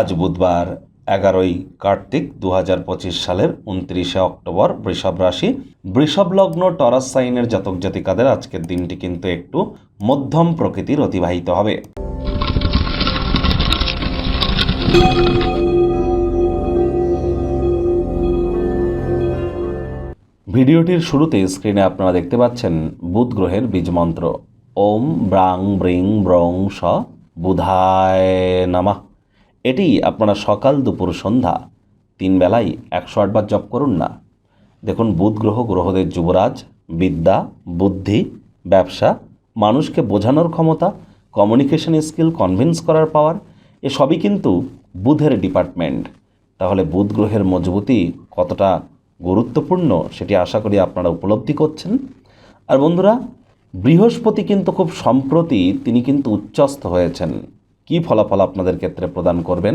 আজ বুধবার এগারোই কার্তিক দু হাজার পঁচিশ সালের উনত্রিশে অক্টোবর বৃষভ রাশি। বৃষভ লগ্ন, টরাস সাইনের জাতক জাতিকাদের আজকের দিনটি কিন্তু একটু মধ্যম প্রকৃতির অতিবাহিত হবে। ভিডিওটির শুরুতে স্ক্রিনে আপনারা দেখতে পাচ্ছেন বুধ গ্রহের বীজ মন্ত্র। ওম ব্রাং ব্রিং ব্রং স বুধায় নামা। এটি আপনারা সকাল, দুপুর, সন্ধ্যা, তিন বেলায় একশো আটবার জপ করুন না। দেখুন, বুধ গ্রহ, গ্রহদের যুবরাজ, বিদ্যা, বুদ্ধি, ব্যবসা, মানুষকে বোঝানোর ক্ষমতা কমিউনিকেশন স্কিল কনভিন্স করার পাওয়ার এসবই কিন্তু বুধের ডিপার্টমেন্ট তাহলে বুধ গ্রহের মজবুতি কতটা গুরুত্বপূর্ণ সেটি আশা করি আপনারা উপলব্ধি করছেন। আর বন্ধুরা, বৃহস্পতি কিন্তু খুব সম্প্রতি তিনি কিন্তু উচ্চস্থ হয়েছেন। কী ফলাফল আপনাদের ক্ষেত্রে প্রদান করবেন?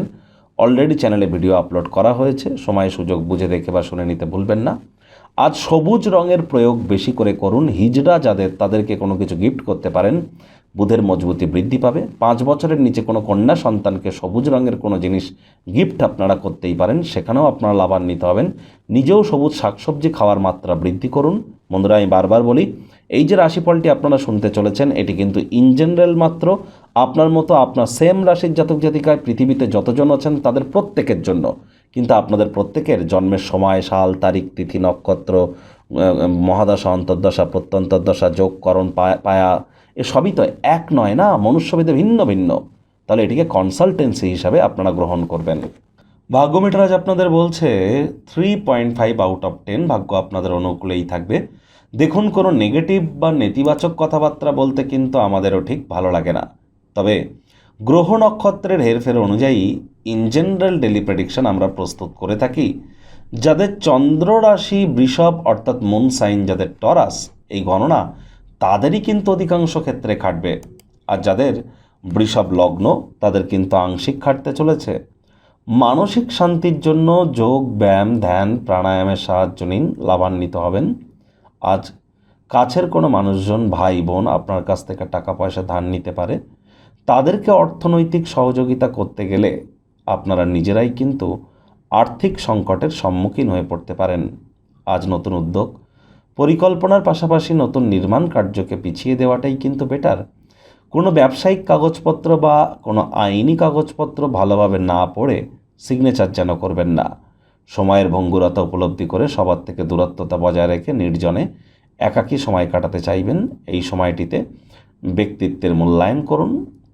অলরেডি চ্যানেলে ভিডিও আপলোড করা হয়েছে। সময় সুযোগ বুঝে দেখে বা শুনে নিতে ভুলবেন না। আজ সবুজ রঙের প্রয়োগ বেশি করে করুন। হিজড়া যাদের, তাদেরকে কোনো কিছু গিফট করতে পারেন। বুধের মজবুতি বৃদ্ধি পাবে। পাঁচ বছরের নিচে কোনো কন্যা সন্তানকে সবুজ রঙের কোনো জিনিস গিফট আপনারা করতেই পারেন। সেখানেও আপনারা লাভান্বিত হবেন। নিজেও সবুজ শাকসবজি খাওয়ার মাত্রা বৃদ্ধি করুন। বন্ধুরা, আমি বারবার বলি, এই যে রাশিফলটি আপনারা শুনতে চলেছেন, এটি কিন্তু ইন জেনারেল মাত্র। আপনার মতো আপনার সেম রাশির জাতক জাতিকায় পৃথিবীতে যতজন আছেন, তাদের প্রত্যেকের জন্য। কিন্তু আপনাদের প্রত্যেকের জন্মের সময়, সাল, তারিখ, তিথি, নক্ষত্র মহাদশা, অন্তর্দশা, প্রত্যন্তর্দশা যোগকরণ পায়া পায়া, এসবই তো এক নয় না মনুষ্যভেদে ভিন্ন ভিন্ন। তাহলে এটিকে কনসালটেন্সি হিসাবে আপনারা গ্রহণ করবেন। ভাগ্য মিটার আজ আপনাদের বলছে three point five out of ten ভাগ্য আপনাদের অনুকূলেই থাকবে। দেখুন, কোনো নেগেটিভ বা নেতিবাচক কথাবার্তা বলতে কিন্তু আমাদেরও ঠিক ভালো লাগে না। তবে গ্রহ নক্ষত্রের হেরফের অনুযায়ী ইন জেনারেল ডেলি প্রেডিকশন আমরা প্রস্তুত করে থাকি, যাদের চন্দ্র রাশি বৃষভ অর্থাৎ মুন সাইন যাদের টরাস এই গণনা তাদেরই কিন্তু অধিকাংশ ক্ষেত্রে খাটবে। আর যাদের বৃষভ লগ্ন, তাদের কিন্তু আংশিক খাটতে চলেছে। মানসিক শান্তির জন্য যোগ, ব্যায়াম, ধ্যান, প্রাণায়ামের সাহায্য নিন, লাভান্বিত হবেন। আজ কাছের কোনো মানুষজন, ভাই, বোন আপনার কাছ থেকে টাকা পয়সা ধার নিতে পারে। তাদেরকে অর্থনৈতিক সহযোগিতা করতে গেলে আপনারা নিজেরাই কিন্তু আর্থিক সংকটের সম্মুখীন হয়ে পড়তে পারেন। আজ নতুন উদ্যোগ, পরিকল্পনার পাশাপাশি নতুন নির্মাণ কার্যকে পিছিয়ে দেওয়াটাই কিন্তু বেটার কোনো ব্যবসায়িক কাগজপত্র বা কোনো আইনি কাগজপত্র ভালোভাবে না পড়ে সিগনেচার যেন করবেন না। সময়ের ভঙ্গুরতা উপলব্ধি করে সবার থেকে দূরত্বতা বজায় রেখে নির্জনে একাকী সময় কাটাতে চাইবেন। এই সময়টিতে ব্যক্তিত্বের মূল্যায়ন করুন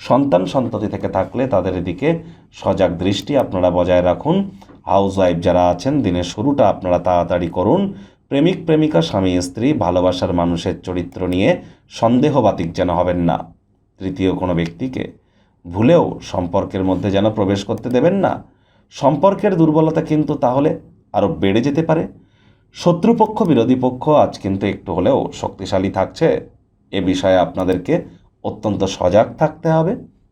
সন্তান সন্ততি থেকে থাকলে তাদের দিকে সজাগ দৃষ্টি আপনারা বজায় রাখুন। হাউস ওয়াইফ যারা আছেন, দিনের শুরুটা আপনারা তাড়াতাড়ি করুন। প্রেমিক, প্রেমিকা, স্বামী, স্ত্রী, ভালোবাসার মানুষের চরিত্র নিয়ে সন্দেহবাতিক যেন হবেন না। তৃতীয় কোনো ব্যক্তিকে ভুলেও সম্পর্কের মধ্যে যেন প্রবেশ করতে দেবেন না। সম্পর্কের দুর্বলতা কিন্তু তাহলে আরও বেড়ে যেতে পারে। শত্রুপক্ষ, বিরোধী পক্ষ আজ কিন্তু একটু হলেও শক্তিশালী থাকছে। এ বিষয়ে আপনাদেরকে অত্যন্ত সজাগ থাকতে হবে।